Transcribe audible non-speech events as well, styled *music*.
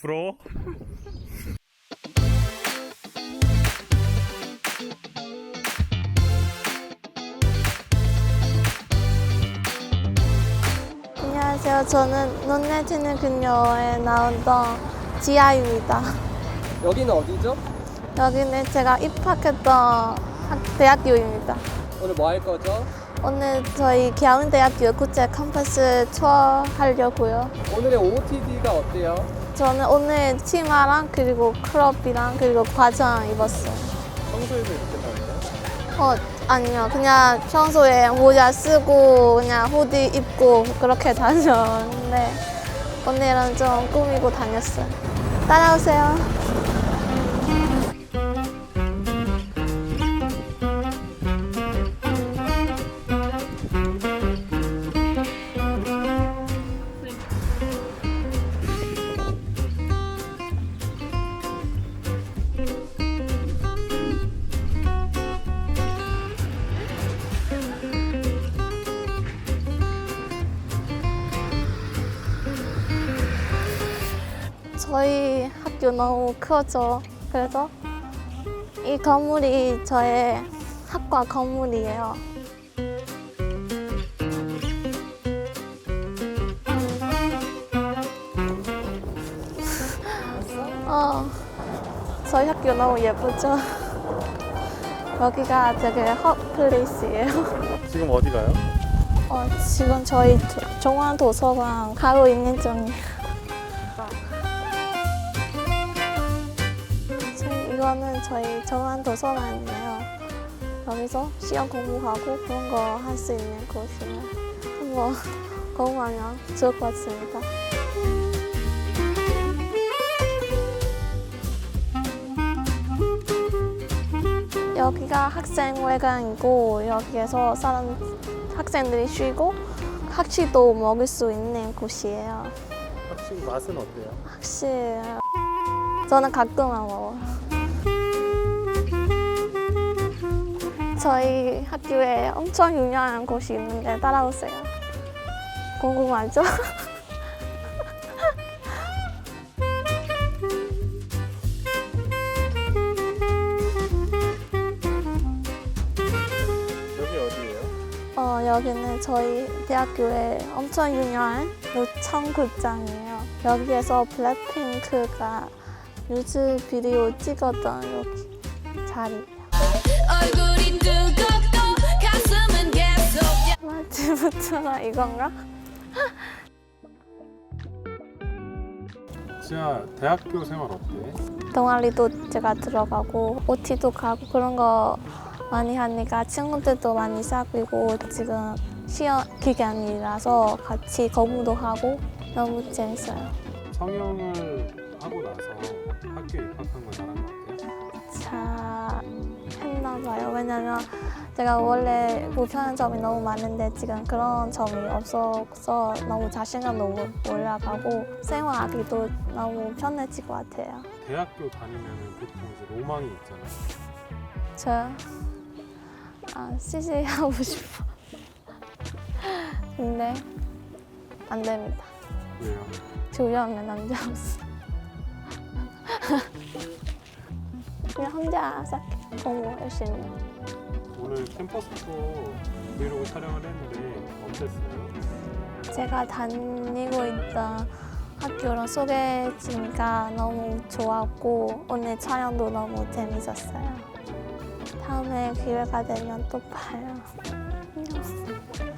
부러워? 안녕하세요. 저는 눈에 띄는 그녀에 나온던 지아입니다. 여기는 어디죠? 여기는 제가 입학했던 학- 대학교입니다. 오늘 뭐 할 거죠? 오늘 저희 기아운대학교 국제 캠퍼스 투어 하려고요. 오늘의 OOTD가 어때요? 저는 오늘 치마랑 그리고 크롭이랑 그리고 과장 입었어요. 평소에도 이렇게 다녀요? 어, 아니요. 그냥 평소에 모자 쓰고 그냥 후디 입고 그렇게 다녔는데 오늘은 좀 꾸미고 다녔어요. 따라오세요. 저희 학교 너무 크죠. 그래서 이 건물이 저의 학과 건물이에요. 어, 저희 학교 너무 예쁘죠. 여기가 되게 핫 플레이스예요. 지금 어디 가요? 어, 지금 저희 도- 중앙 도서관 가고 있는 중이에요. 이거는 저희 중앙 도서관이에요. 여기서 시험 공부하고 그런 거 할 수 있는 곳이에요. 한번 *laughs* 공부하면 좋을 것 같습니다. 여기가 학생회관이고 여기에서 사람 학생들이 쉬고 학식도 먹을 수 있는 곳이에요. 확실히 맛은 어때요? 학식 저는 가끔만 먹어요. 저희 학교에 엄청 유명한 곳이 있는데 따라오세요. 궁금하죠? 여기 어디예요? 어, 여기는 저희 대학교에 엄청 유명한 노천극장이에요. 여기에서 블랙핑크가 뮤직비디오 찍었던 여기 자리예요. 얼굴 계속 마지부터가 이건가? 지아 대학교 생활 어때? 동아리도 제가 들어가고 OT도 가고 그런 거 많이 하니까 친구들도 많이 사귀고 지금 시험 기간이라서 같이 공부도 하고 너무 재밌어요. 성형을 하고 나서 학교에 입학한 거 잘한 거 같아요? 봐요. 왜냐면 제가 원래 불편한 점이 너무 많은데 지금 그런 점이 없어서 너무 자신감도 올- 올라가고 생활하기도 너무 편해질 것 같아요. 대학교 다니면 보통 이제 로망이 있잖아요. 저요? 아, CC 하고 싶어. *laughs* 근데 안 됩니다. 왜요? 주변에 남자 없어. 그냥 혼자 싹 공부 열심히. 오늘 캠퍼스 투어 브이로그 촬영을 했는데 어땠어요? 제가 다니고 있던 학교를 소개해주니까 너무 좋았고 오늘 촬영도 너무 재밌었어요. 다음에 기회가 되면 또 봐요. 안녕.